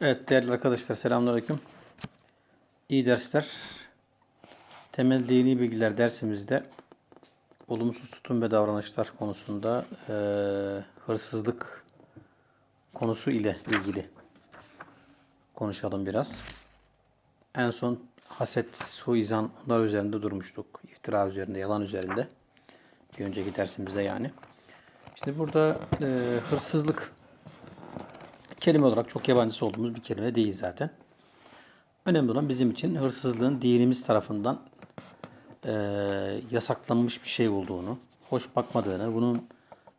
Evet değerli arkadaşlar selamünaleyküm. İyi dersler. Temel dini bilgiler dersimizde olumsuz tutum ve davranışlar konusunda eee, hırsızlık konusu ile ilgili konuşalım biraz. En son haset, suizan onlar üzerinde durmuştuk. İftira üzerinde, yalan üzerinde. Bir önceki dersimizde yani. Şimdi burada eee, hırsızlık kelime olarak çok yabancısı olduğumuz bir kelime değil zaten. Önemli olan bizim için hırsızlığın dinimiz tarafından eee, yasaklanmış bir şey olduğunu, hoş bakmadığını, bunun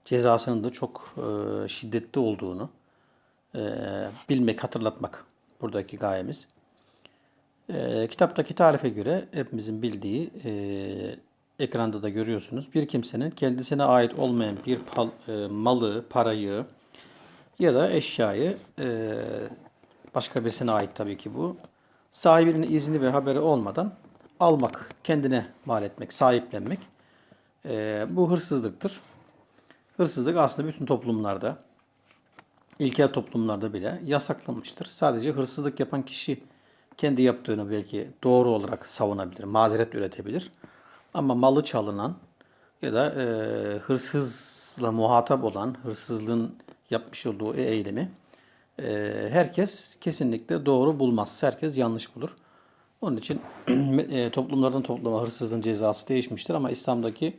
cezasının da çok eee, şiddetli olduğunu eee, bilmek, hatırlatmak buradaki gayemiz. Eee, kitaptaki tarife göre hepimizin bildiği eee, ekranda da görüyorsunuz. Bir kimsenin kendisine ait olmayan bir pal- eee, malı, parayı, ya da eşyayı eee, başka birisine ait tabii ki bu. Sahibinin izni ve haberi olmadan almak, kendine mal etmek, sahiplenmek eee, bu hırsızlıktır. Hırsızlık aslında bütün toplumlarda, ilkel toplumlarda bile yasaklanmıştır. Sadece hırsızlık yapan kişi kendi yaptığını belki doğru olarak savunabilir, mazeret üretebilir. Ama malı çalınan ya da e, hırsızla muhatap olan, hırsızlığın yapmış olduğu eylemi e, herkes kesinlikle doğru bulmaz. Herkes yanlış bulur. Onun için e, toplumlardan topluma hırsızlığın cezası değişmiştir ama İslam'daki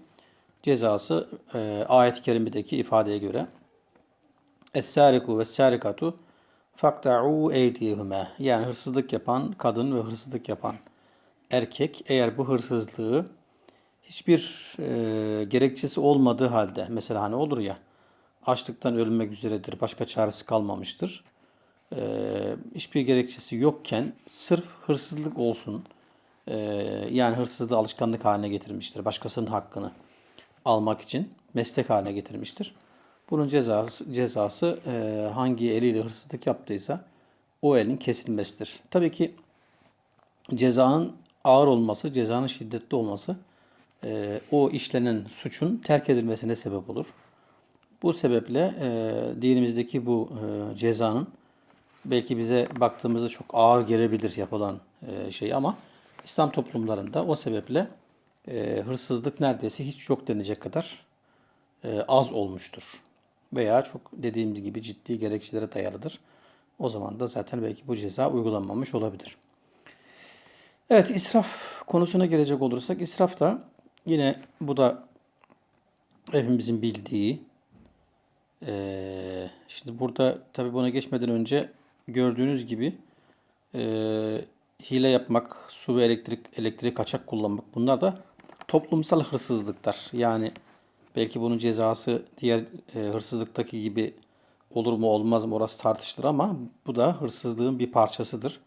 cezası e, ayet-i kerimedeki ifadeye göre Es-sariku ve sarikatu fakta'u eydihime. Yani hırsızlık yapan kadın ve hırsızlık yapan erkek eğer bu hırsızlığı hiçbir e, gerekçesi olmadığı halde mesela hani olur ya açlıktan ölmek üzeredir, başka çaresi kalmamıştır. E, hiçbir gerekçesi yokken sırf hırsızlık olsun e, yani hırsızlığı alışkanlık haline getirmiştir. Başkasının hakkını almak için meslek haline getirmiştir. Bunun cezası, cezası e, hangi eliyle hırsızlık yaptıysa o elin kesilmesidir. Tabii ki cezanın ağır olması, cezanın şiddetli olması e, o işlenen suçun terk edilmesine sebep olur. Bu sebeple e, dinimizdeki bu e, cezanın belki bize baktığımızda çok ağır gelebilir yapılan e, şey ama İslam toplumlarında o sebeple e, hırsızlık neredeyse hiç yok denecek kadar e, az olmuştur. Veya çok dediğimiz gibi ciddi gerekçelere dayalıdır. O zaman da zaten belki bu ceza uygulanmamış olabilir. Evet israf konusuna gelecek olursak israf da yine bu da hepimizin bildiği ee, şimdi burada tabii buna geçmeden önce gördüğünüz gibi e, hile yapmak, su ve elektrik elektrik kaçak kullanmak bunlar da toplumsal hırsızlıklar. Yani belki bunun cezası diğer e, hırsızlıktaki gibi olur mu olmaz mı orası tartışılır ama bu da hırsızlığın bir parçasıdır.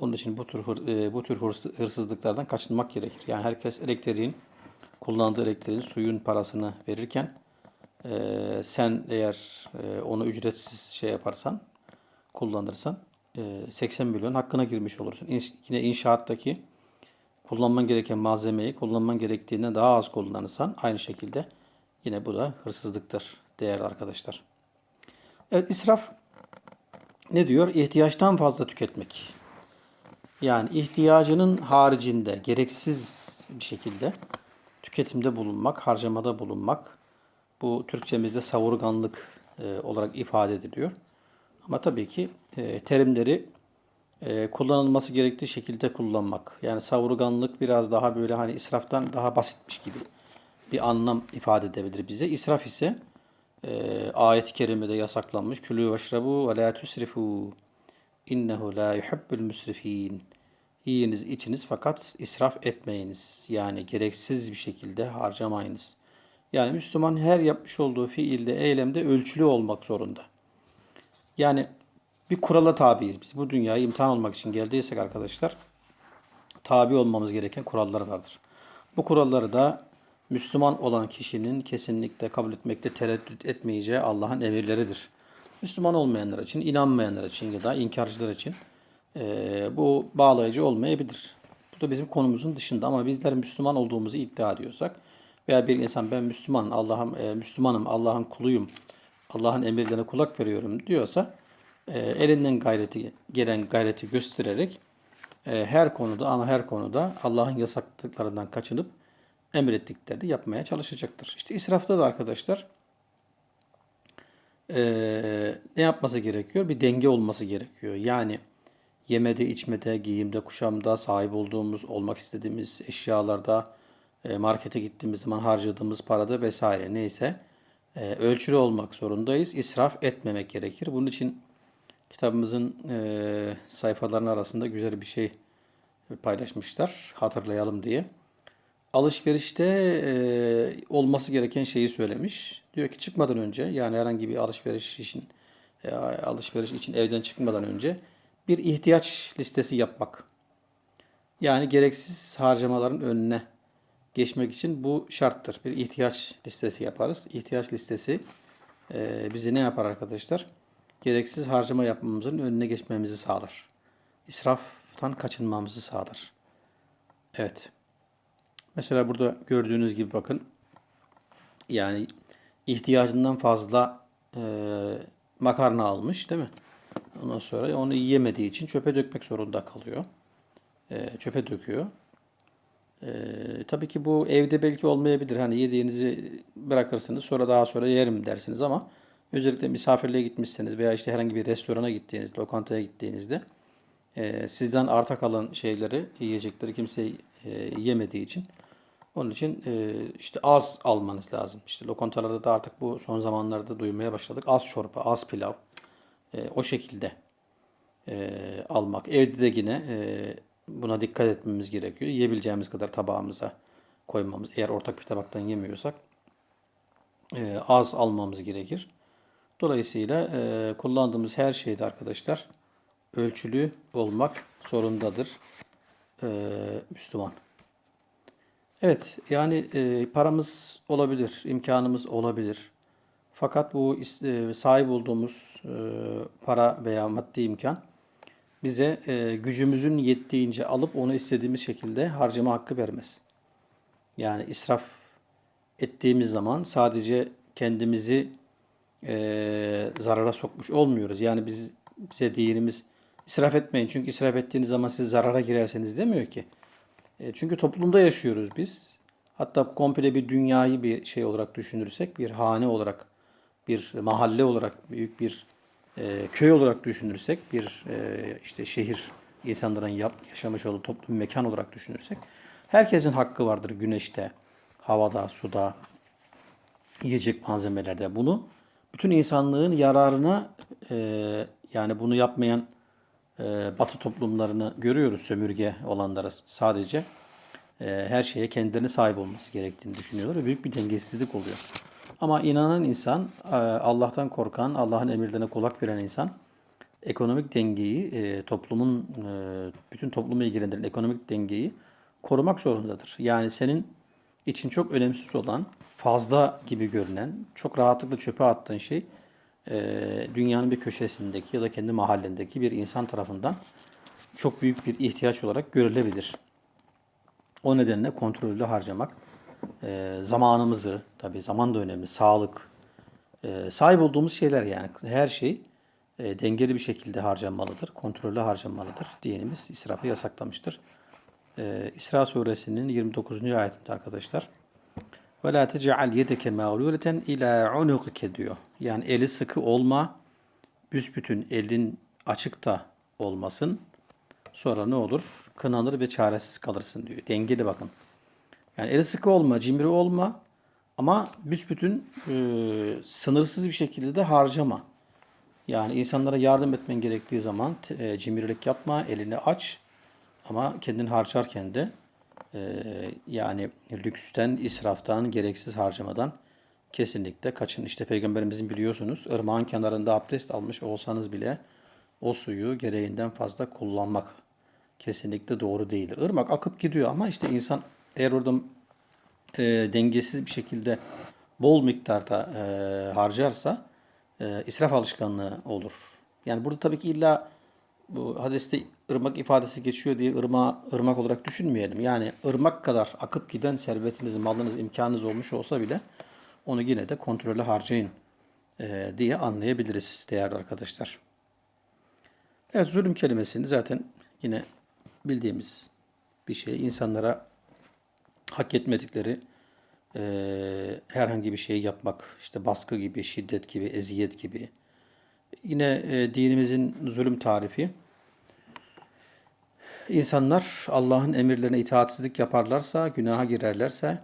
Onun için bu tür e, bu tür hırs- hırsızlıklardan kaçınmak gerekir. Yani herkes elektriğin kullandığı elektriğin suyun parasını verirken e, sen eğer e, onu ücretsiz şey yaparsan kullanırsan e, 80 milyon hakkına girmiş olursun. İns- Yine inşaattaki kullanman gereken malzemeyi kullanman gerektiğinden daha az kullanırsan aynı şekilde yine bu da hırsızlıktır değerli arkadaşlar. Evet israf ne diyor? İhtiyaçtan fazla tüketmek. Yani ihtiyacının haricinde gereksiz bir şekilde tüketimde bulunmak, harcamada bulunmak bu Türkçemizde savurganlık e, olarak ifade ediliyor. Ama tabii ki e, terimleri e, kullanılması gerektiği şekilde kullanmak. Yani savurganlık biraz daha böyle hani israftan daha basitmiş gibi bir anlam ifade edebilir bize. İsraf ise e, ayet-i kerimede yasaklanmış. Külü veşrebu ve la tusrifu innehu la yuhibbul musrifin. Yiyiniz içiniz fakat israf etmeyiniz. Yani gereksiz bir şekilde harcamayınız. Yani Müslüman her yapmış olduğu fiilde, eylemde ölçülü olmak zorunda. Yani bir kurala tabiiz biz. Bu dünyaya imtihan olmak için geldiysek arkadaşlar, tabi olmamız gereken kurallar vardır. Bu kuralları da Müslüman olan kişinin kesinlikle kabul etmekte tereddüt etmeyeceği Allah'ın emirleridir. Müslüman olmayanlar için, inanmayanlar için ya da inkarcılar için eee, bu bağlayıcı olmayabilir. Bu da bizim konumuzun dışında ama bizler Müslüman olduğumuzu iddia ediyorsak veya bir insan ben Müslümanım, Allah'ım, e, Müslümanım, Allah'ın kuluyum, Allah'ın emirlerine kulak veriyorum diyorsa e, elinden gayreti gelen gayreti göstererek e, her konuda ama her konuda Allah'ın yasakladıklarından kaçınıp emrettiklerini yapmaya çalışacaktır. İşte israfta da arkadaşlar e, ne yapması gerekiyor? Bir denge olması gerekiyor. Yani yemede, içmede, giyimde, kuşamda, sahip olduğumuz, olmak istediğimiz eşyalarda, markete gittiğimiz zaman harcadığımız parada vesaire neyse e, ölçülü olmak zorundayız. İsraf etmemek gerekir. Bunun için kitabımızın e, sayfalarının arasında güzel bir şey paylaşmışlar. Hatırlayalım diye. Alışverişte e, olması gereken şeyi söylemiş. Diyor ki çıkmadan önce yani herhangi bir alışveriş için e, alışveriş için evden çıkmadan önce bir ihtiyaç listesi yapmak. Yani gereksiz harcamaların önüne geçmek için bu şarttır. Bir ihtiyaç listesi yaparız. İhtiyaç listesi e, bizi ne yapar arkadaşlar? Gereksiz harcama yapmamızın önüne geçmemizi sağlar. İsraftan kaçınmamızı sağlar. Evet. Mesela burada gördüğünüz gibi bakın. Yani ihtiyacından fazla e, makarna almış değil mi? Ondan sonra onu yiyemediği için çöpe dökmek zorunda kalıyor. E, çöpe döküyor. E, tabii ki bu evde belki olmayabilir. Hani yediğinizi bırakırsınız sonra daha sonra yerim dersiniz ama özellikle misafirliğe gitmişseniz veya işte herhangi bir restorana gittiğinizde, lokantaya gittiğinizde e, sizden arta kalan şeyleri, yiyecekleri kimse e, yemediği için onun için e, işte az almanız lazım. İşte lokantalarda da artık bu son zamanlarda duymaya başladık. Az çorba, az pilav. E, o şekilde e, almak. Evde de yine e, buna dikkat etmemiz gerekiyor. Yiyebileceğimiz kadar tabağımıza koymamız. Eğer ortak bir tabaktan yemiyorsak e, az almamız gerekir. Dolayısıyla e, kullandığımız her şeyde arkadaşlar ölçülü olmak zorundadır e, Müslüman. Evet, yani e, paramız olabilir, imkanımız olabilir. Fakat bu e, sahip olduğumuz e, para veya maddi imkan bize e, gücümüzün yettiğince alıp onu istediğimiz şekilde harcama hakkı vermez. Yani israf ettiğimiz zaman sadece kendimizi e, zarara sokmuş olmuyoruz. Yani biz bize dinimiz israf etmeyin çünkü israf ettiğiniz zaman siz zarara girerseniz demiyor ki. E, çünkü toplumda yaşıyoruz biz. Hatta komple bir dünyayı bir şey olarak düşünürsek, bir hane olarak, bir mahalle olarak, büyük bir e, köy olarak düşünürsek, bir e, işte şehir insanların yap, yaşamış olduğu toplum mekan olarak düşünürsek, herkesin hakkı vardır güneşte, havada, suda, yiyecek malzemelerde. Bunu bütün insanlığın yararına e, yani bunu yapmayan e, batı toplumlarını görüyoruz sömürge olanlara sadece e, her şeye kendilerine sahip olması gerektiğini düşünüyorlar ve büyük bir dengesizlik oluyor. Ama inanan insan, e, Allah'tan korkan, Allah'ın emirlerine kulak veren insan ekonomik dengeyi, e, toplumun e, bütün toplumu ilgilendiren ekonomik dengeyi korumak zorundadır. Yani senin için çok önemsiz olan, fazla gibi görünen, çok rahatlıkla çöpe attığın şey dünyanın bir köşesindeki ya da kendi mahallendeki bir insan tarafından çok büyük bir ihtiyaç olarak görülebilir. O nedenle kontrollü harcamak, e, zamanımızı, tabi zaman da önemli, sağlık, e, sahip olduğumuz şeyler yani her şey e, dengeli bir şekilde harcanmalıdır, kontrollü harcanmalıdır. Dinimiz israfı yasaklamıştır. E, İsra suresinin 29. ayetinde arkadaşlar. Ve la tec'al yedeke mağluleten ila unuqike diyor. Yani eli sıkı olma, büsbütün elin açıkta olmasın. Sonra ne olur? Kınanır ve çaresiz kalırsın diyor. Dengeli bakın. Yani eli sıkı olma, cimri olma ama büsbütün e, sınırsız bir şekilde de harcama. Yani insanlara yardım etmen gerektiği zaman e, cimrilik yapma, elini aç ama kendini harcarken de e, yani lüksten, israftan, gereksiz harcamadan kesinlikle kaçın. İşte Peygamberimizin biliyorsunuz ırmağın kenarında abdest almış olsanız bile o suyu gereğinden fazla kullanmak kesinlikle doğru değildir. Irmak akıp gidiyor ama işte insan eğer orada e, dengesiz bir şekilde bol miktarda e, harcarsa e, israf alışkanlığı olur. Yani burada tabii ki illa bu hadiste ırmak ifadesi geçiyor diye ırma, ırmak olarak düşünmeyelim. Yani ırmak kadar akıp giden servetiniz, malınız, imkanınız olmuş olsa bile onu yine de kontrollü harcayın e, diye anlayabiliriz değerli arkadaşlar. Evet zulüm kelimesini zaten yine bildiğimiz bir şey. İnsanlara hak etmedikleri eee, herhangi bir şeyi yapmak, işte baskı gibi, şiddet gibi, eziyet gibi. Yine eee, dinimizin zulüm tarifi. İnsanlar Allah'ın emirlerine itaatsizlik yaparlarsa, günaha girerlerse,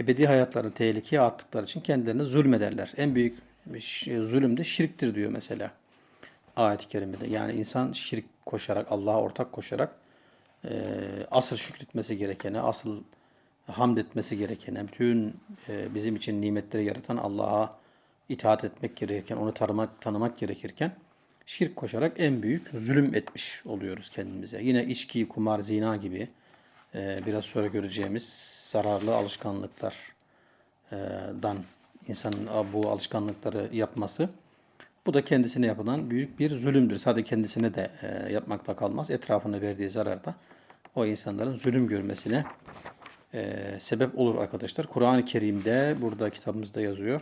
ebedi hayatlarını tehlikeye attıkları için kendilerine zulmederler. En büyük ş- zulüm de şirktir diyor mesela ayet-i kerimede. Yani insan şirk koşarak, Allah'a ortak koşarak e, asıl şükretmesi gerekene, asıl hamd etmesi gerekene, bütün e, bizim için nimetleri yaratan Allah'a itaat etmek gerekirken, onu tanımak, tanımak gerekirken şirk koşarak en büyük zulüm etmiş oluyoruz kendimize. Yine içki, kumar, zina gibi e, biraz sonra göreceğimiz zararlı alışkanlıklardan insanın bu alışkanlıkları yapması bu da kendisine yapılan büyük bir zulümdür. Sadece kendisine de e, yapmakta kalmaz. Etrafına verdiği zarar da o insanların zulüm görmesine e, sebep olur arkadaşlar. Kur'an-ı Kerim'de burada kitabımızda yazıyor.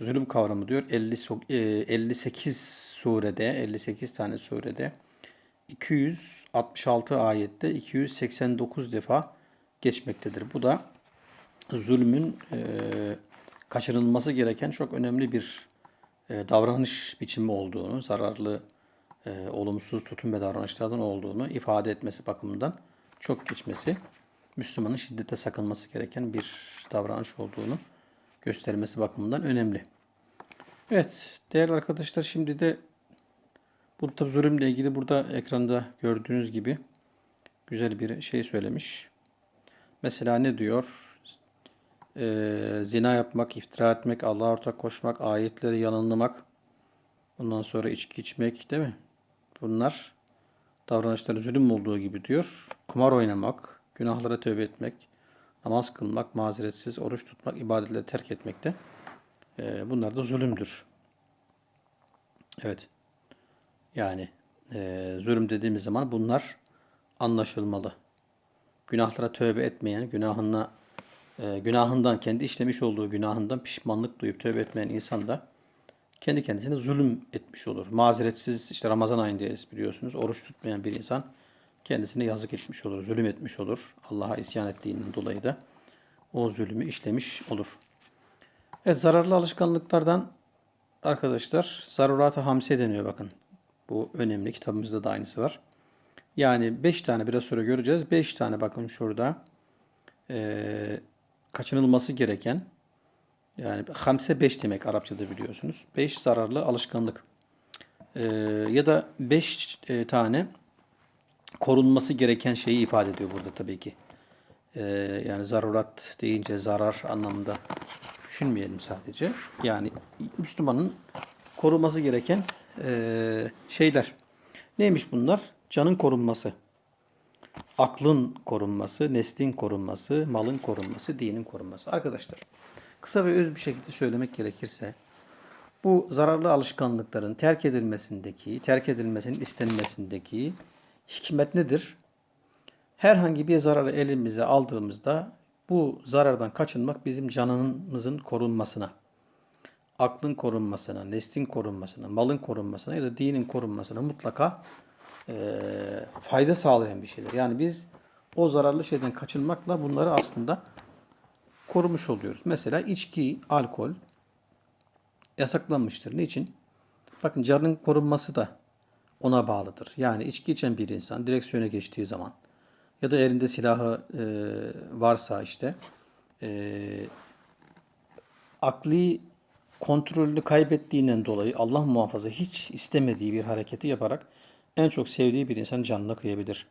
Zulüm kavramı diyor 50, so- e, 58 surede 58 tane surede 266 ayette 289 defa geçmektedir. Bu da zulmün e, kaçınılması gereken çok önemli bir e, davranış biçimi olduğunu, zararlı, e, olumsuz tutum ve davranışlardan olduğunu ifade etmesi bakımından çok geçmesi, Müslümanın şiddete sakınması gereken bir davranış olduğunu göstermesi bakımından önemli. Evet, değerli arkadaşlar şimdi de bu tabi zulümle ilgili burada ekranda gördüğünüz gibi güzel bir şey söylemiş. Mesela ne diyor? Ee, zina yapmak, iftira etmek, Allah'a ortak koşmak, ayetleri yalanlamak, ondan sonra içki içmek değil mi? Bunlar davranışların zulüm olduğu gibi diyor. Kumar oynamak, günahlara tövbe etmek, namaz kılmak, mazeretsiz oruç tutmak, ibadetleri terk etmek de e, bunlar da zulümdür. Evet. Yani e, zulüm dediğimiz zaman bunlar anlaşılmalı. Günahlara tövbe etmeyen, günahına e, günahından, kendi işlemiş olduğu günahından pişmanlık duyup tövbe etmeyen insan da kendi kendisine zulüm etmiş olur. Mazeretsiz, işte Ramazan ayındayız biliyorsunuz. Oruç tutmayan bir insan kendisine yazık etmiş olur, zulüm etmiş olur. Allah'a isyan ettiğinden dolayı da o zulmü işlemiş olur. Evet, zararlı alışkanlıklardan arkadaşlar zarurat-ı hamse deniyor bakın. Bu önemli. Kitabımızda da aynısı var. Yani 5 tane biraz sonra göreceğiz. 5 tane bakın şurada eee, kaçınılması gereken yani hamse 5 demek Arapçada biliyorsunuz. 5 zararlı alışkanlık. Eee, ya da 5 tane korunması gereken şeyi ifade ediyor burada tabii ki. Eee, yani zarurat deyince zarar anlamında düşünmeyelim sadece. Yani Müslümanın koruması gereken eee, şeyler. Neymiş bunlar? Canın korunması, aklın korunması, neslin korunması, malın korunması, dinin korunması. Arkadaşlar, kısa ve öz bir şekilde söylemek gerekirse, bu zararlı alışkanlıkların terk edilmesindeki, terk edilmesinin istenmesindeki hikmet nedir? Herhangi bir zararı elimize aldığımızda bu zarardan kaçınmak bizim canımızın korunmasına, aklın korunmasına, neslin korunmasına, malın korunmasına ya da dinin korunmasına mutlaka eee, fayda sağlayan bir şeydir. Yani biz o zararlı şeyden kaçınmakla bunları aslında korumuş oluyoruz. Mesela içki, alkol yasaklanmıştır. Niçin? Bakın canın korunması da ona bağlıdır. Yani içki içen bir insan direksiyona geçtiği zaman ya da elinde silahı e, varsa işte e, akli kontrolünü kaybettiğinden dolayı Allah muhafaza hiç istemediği bir hareketi yaparak en çok sevdiği bir insanın canına kıyabilir.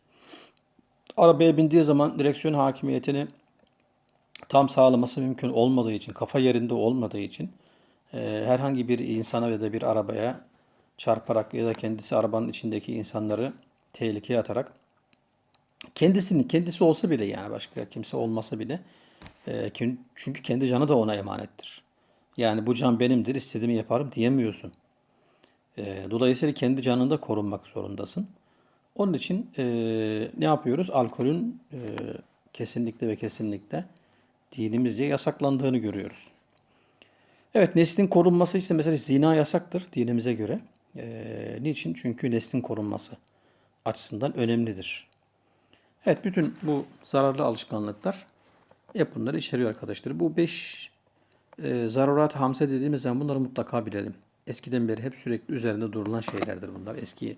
Arabaya bindiği zaman direksiyon hakimiyetini tam sağlaması mümkün olmadığı için, kafa yerinde olmadığı için e, herhangi bir insana ya da bir arabaya çarparak ya da kendisi arabanın içindeki insanları tehlikeye atarak kendisini kendisi olsa bile yani başka kimse olmasa bile e, çünkü kendi canı da ona emanettir. Yani bu can benimdir, istediğimi yaparım diyemiyorsun. E, dolayısıyla kendi canını da korunmak zorundasın. Onun için e, ne yapıyoruz? Alkolün kesinlikle ve kesinlikle dinimizce yasaklandığını görüyoruz. Evet, neslin korunması için mesela zina yasaktır dinimize göre. Ee, niçin? Çünkü neslin korunması açısından önemlidir. Evet bütün bu zararlı alışkanlıklar hep bunları içeriyor arkadaşlar. Bu 5 e, zarurat hamse dediğimiz zaman bunları mutlaka bilelim. Eskiden beri hep sürekli üzerinde durulan şeylerdir bunlar. Eski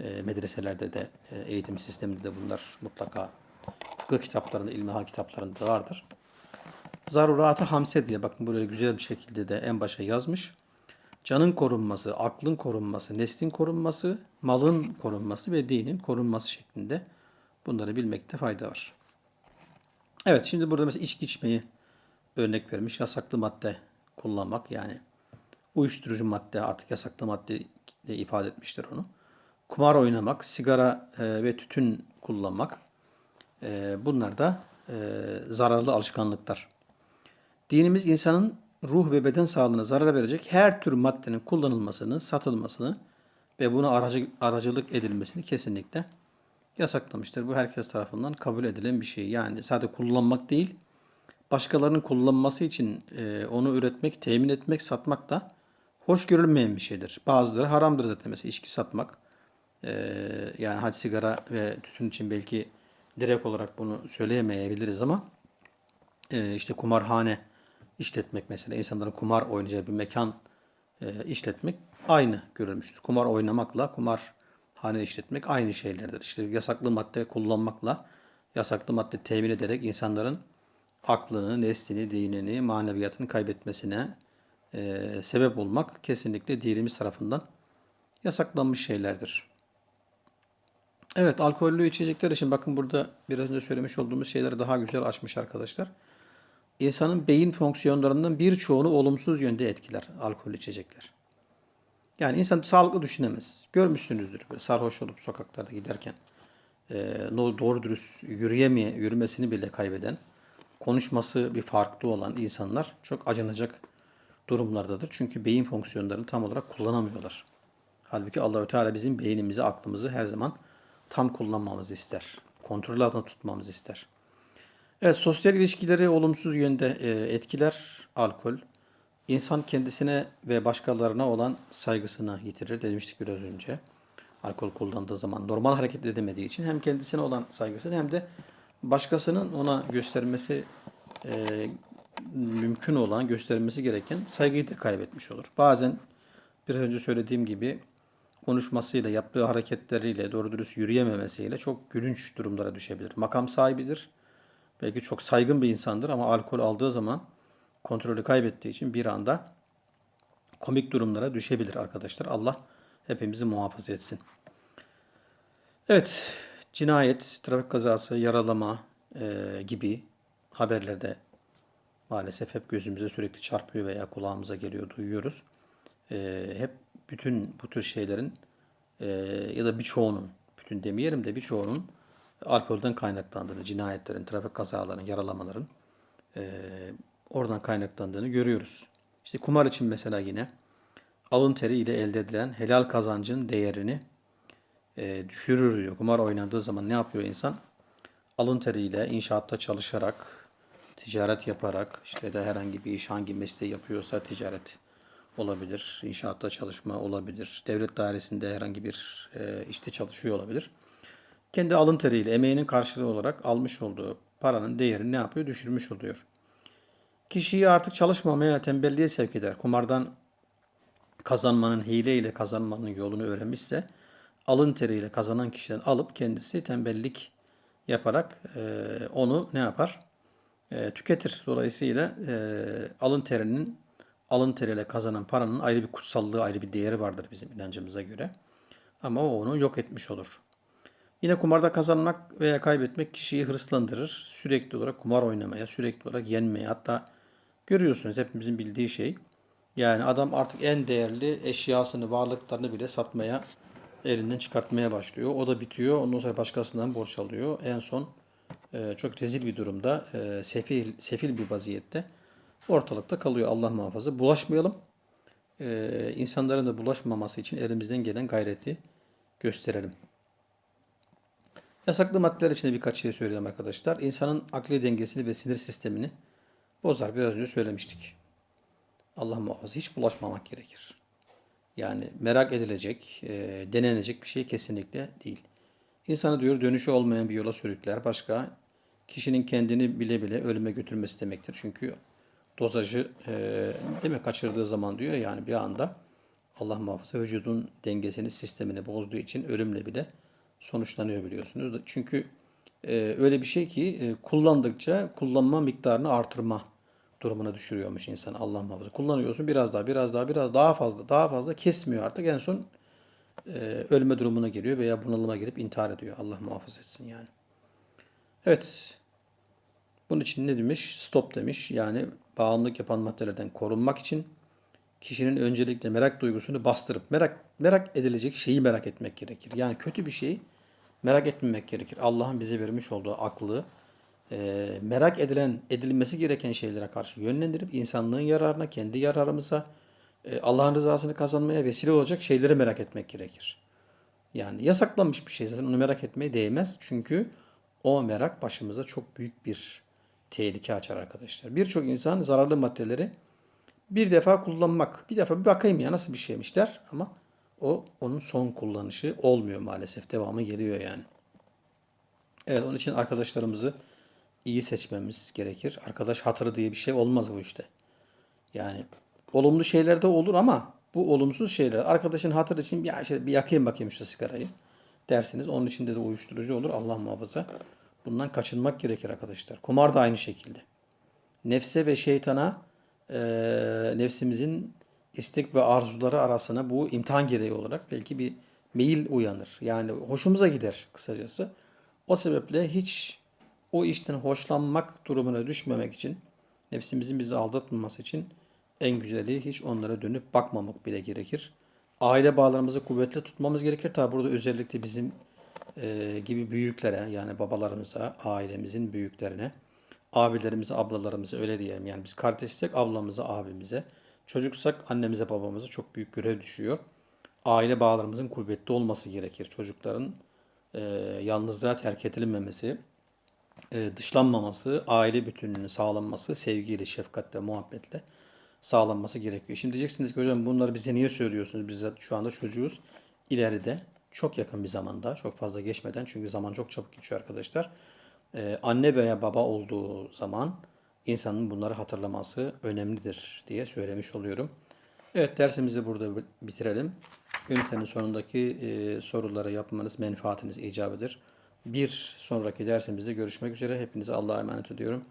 e, medreselerde de e, eğitim sisteminde de bunlar mutlaka fıkıh kitaplarında, ilmihal kitaplarında da vardır. Zaruratı hamse diye bakın buraya güzel bir şekilde de en başa yazmış. Canın korunması, aklın korunması, neslin korunması, malın korunması ve dinin korunması şeklinde bunları bilmekte fayda var. Evet şimdi burada mesela içki içmeyi örnek vermiş. Yasaklı madde kullanmak yani uyuşturucu madde artık yasaklı madde diye ifade etmiştir onu. Kumar oynamak, sigara e, ve tütün kullanmak e, bunlar da e, zararlı alışkanlıklar. Dinimiz insanın ruh ve beden sağlığına zarar verecek her tür maddenin kullanılmasını, satılmasını ve buna aracı, aracılık edilmesini kesinlikle yasaklamıştır. Bu herkes tarafından kabul edilen bir şey. Yani sadece kullanmak değil, başkalarının kullanması için e, onu üretmek, temin etmek, satmak da hoş görülmeyen bir şeydir. Bazıları haramdır zaten mesela içki satmak. E, yani hadi sigara ve tütün için belki direkt olarak bunu söyleyemeyebiliriz ama e, işte kumarhane işletmek mesela insanların kumar oynayacağı bir mekan e, işletmek aynı görülmüştür. Kumar oynamakla kumar hane işletmek aynı şeylerdir. İşte yasaklı madde kullanmakla yasaklı madde temin ederek insanların aklını, neslini, dinini, maneviyatını kaybetmesine e, sebep olmak kesinlikle dinimiz tarafından yasaklanmış şeylerdir. Evet, alkollü içecekler için bakın burada biraz önce söylemiş olduğumuz şeyleri daha güzel açmış arkadaşlar. İnsanın beyin fonksiyonlarından birçoğunu olumsuz yönde etkiler alkollü içecekler. Yani insan sağlıklı düşünemez. Görmüşsünüzdür böyle sarhoş olup sokaklarda giderken e, doğru dürüst yürüyemeye, yürümesini bile kaybeden, konuşması bir farklı olan insanlar çok acınacak durumlardadır. Çünkü beyin fonksiyonlarını tam olarak kullanamıyorlar. Halbuki Allahü Teala bizim beynimizi, aklımızı her zaman tam kullanmamızı ister. Kontrol altında tutmamızı ister. Evet, sosyal ilişkileri olumsuz yönde e, etkiler alkol. İnsan kendisine ve başkalarına olan saygısını yitirir demiştik biraz önce. Alkol kullandığı zaman normal hareket edemediği için hem kendisine olan saygısını hem de başkasının ona göstermesi e, mümkün olan, göstermesi gereken saygıyı da kaybetmiş olur. Bazen biraz önce söylediğim gibi konuşmasıyla, yaptığı hareketleriyle, doğru dürüst yürüyememesiyle çok gülünç durumlara düşebilir. Makam sahibidir. Belki çok saygın bir insandır ama alkol aldığı zaman kontrolü kaybettiği için bir anda komik durumlara düşebilir arkadaşlar. Allah hepimizi muhafaza etsin. Evet, cinayet, trafik kazası, yaralama e, gibi haberlerde maalesef hep gözümüze sürekli çarpıyor veya kulağımıza geliyor, duyuyoruz. E, hep bütün bu tür şeylerin e, ya da birçoğunun, bütün demeyelim de birçoğunun alkolden kaynaklandığını, cinayetlerin, trafik kazalarının, yaralamaların e, oradan kaynaklandığını görüyoruz. İşte kumar için mesela yine alın teri ile elde edilen helal kazancın değerini e, düşürür diyor. Kumar oynandığı zaman ne yapıyor insan? Alın teriyle inşaatta çalışarak, ticaret yaparak, işte de herhangi bir iş hangi mesleği yapıyorsa ticaret olabilir, inşaatta çalışma olabilir, devlet dairesinde herhangi bir e, işte çalışıyor olabilir. Kendi alın teriyle, emeğinin karşılığı olarak almış olduğu paranın değerini ne yapıyor? Düşürmüş oluyor. Kişiyi artık çalışmamaya, tembelliğe sevk eder. Kumardan kazanmanın, hileyle kazanmanın yolunu öğrenmişse alın teriyle kazanan kişiden alıp kendisi tembellik yaparak e, onu ne yapar? E, tüketir. Dolayısıyla e, alın terinin alın teriyle kazanan paranın ayrı bir kutsallığı, ayrı bir değeri vardır bizim inancımıza göre. Ama o onu yok etmiş olur. Yine kumarda kazanmak veya kaybetmek kişiyi hırslandırır. Sürekli olarak kumar oynamaya, sürekli olarak yenmeye hatta görüyorsunuz hepimizin bildiği şey. Yani adam artık en değerli eşyasını, varlıklarını bile satmaya, elinden çıkartmaya başlıyor. O da bitiyor. Ondan sonra başkasından borç alıyor. En son e, çok rezil bir durumda, e, sefil, sefil bir vaziyette ortalıkta kalıyor. Allah muhafaza. Bulaşmayalım. E, insanların da bulaşmaması için elimizden gelen gayreti gösterelim. Yasaklı maddeler için de birkaç şey söyleyeyim arkadaşlar. İnsanın akli dengesini ve sinir sistemini bozar. Biraz önce söylemiştik. Allah muhafaza hiç bulaşmamak gerekir. Yani merak edilecek, e, denenecek bir şey kesinlikle değil. İnsanı diyor dönüşü olmayan bir yola sürükler. Başka kişinin kendini bile bile ölüme götürmesi demektir. Çünkü dozajı e, değil mi kaçırdığı zaman diyor yani bir anda Allah muhafaza vücudun dengesini, sistemini bozduğu için ölümle bile sonuçlanıyor biliyorsunuz. Çünkü e, öyle bir şey ki e, kullandıkça kullanma miktarını artırma durumuna düşürüyormuş insan Allah muhafaza. Kullanıyorsun biraz daha, biraz daha, biraz daha fazla, daha fazla kesmiyor artık. En son e, ölme durumuna geliyor veya bunalıma girip intihar ediyor. Allah muhafaza etsin yani. Evet. Bunun için ne demiş? Stop demiş. Yani bağımlılık yapan maddelerden korunmak için kişinin öncelikle merak duygusunu bastırıp merak merak edilecek şeyi merak etmek gerekir. Yani kötü bir şeyi merak etmemek gerekir. Allah'ın bize vermiş olduğu aklı e, merak edilen edilmesi gereken şeylere karşı yönlendirip insanlığın yararına, kendi yararımıza, e, Allah'ın rızasını kazanmaya vesile olacak şeyleri merak etmek gerekir. Yani yasaklanmış bir şey zaten onu merak etmeye değmez. Çünkü o merak başımıza çok büyük bir tehlike açar arkadaşlar. Birçok insan zararlı maddeleri bir defa kullanmak, bir defa bir bakayım ya nasıl bir şeymiş der ama o onun son kullanışı olmuyor maalesef. Devamı geliyor yani. Evet onun için arkadaşlarımızı iyi seçmemiz gerekir. Arkadaş hatırı diye bir şey olmaz bu işte. Yani olumlu şeyler de olur ama bu olumsuz şeyler arkadaşın hatırı için bir, şey, bir yakayım bakayım şu sigarayı dersiniz. Onun içinde de uyuşturucu olur. Allah muhafaza. Bundan kaçınmak gerekir arkadaşlar. Kumar da aynı şekilde. Nefse ve şeytana e, nefsimizin istek ve arzuları arasına bu imtihan gereği olarak belki bir meyil uyanır. Yani hoşumuza gider kısacası. O sebeple hiç o işten hoşlanmak durumuna düşmemek için nefsimizin bizi aldatmaması için en güzeli hiç onlara dönüp bakmamak bile gerekir. Aile bağlarımızı kuvvetli tutmamız gerekir. Tabi burada özellikle bizim e, gibi büyüklere yani babalarımıza, ailemizin büyüklerine, abilerimize, ablalarımıza öyle diyelim. Yani biz kardeşsek ablamıza, abimize, çocuksak annemize, babamıza çok büyük görev düşüyor. Aile bağlarımızın kuvvetli olması gerekir. Çocukların e, yalnızlığa terk edilmemesi, e, dışlanmaması, aile bütünlüğünün sağlanması, sevgiyle, şefkatle, muhabbetle sağlanması gerekiyor. Şimdi diyeceksiniz ki hocam bunları bize niye söylüyorsunuz? Biz şu anda çocuğuz. İleride çok yakın bir zamanda, çok fazla geçmeden çünkü zaman çok çabuk geçiyor arkadaşlar. Ee, anne veya baba olduğu zaman insanın bunları hatırlaması önemlidir diye söylemiş oluyorum. Evet dersimizi burada bitirelim. Ünitenin sonundaki e, soruları yapmanız menfaatiniz icabıdır. Bir sonraki dersimizde görüşmek üzere. Hepinize Allah'a emanet ediyorum.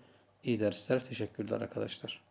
İyi dersler. Teşekkürler arkadaşlar.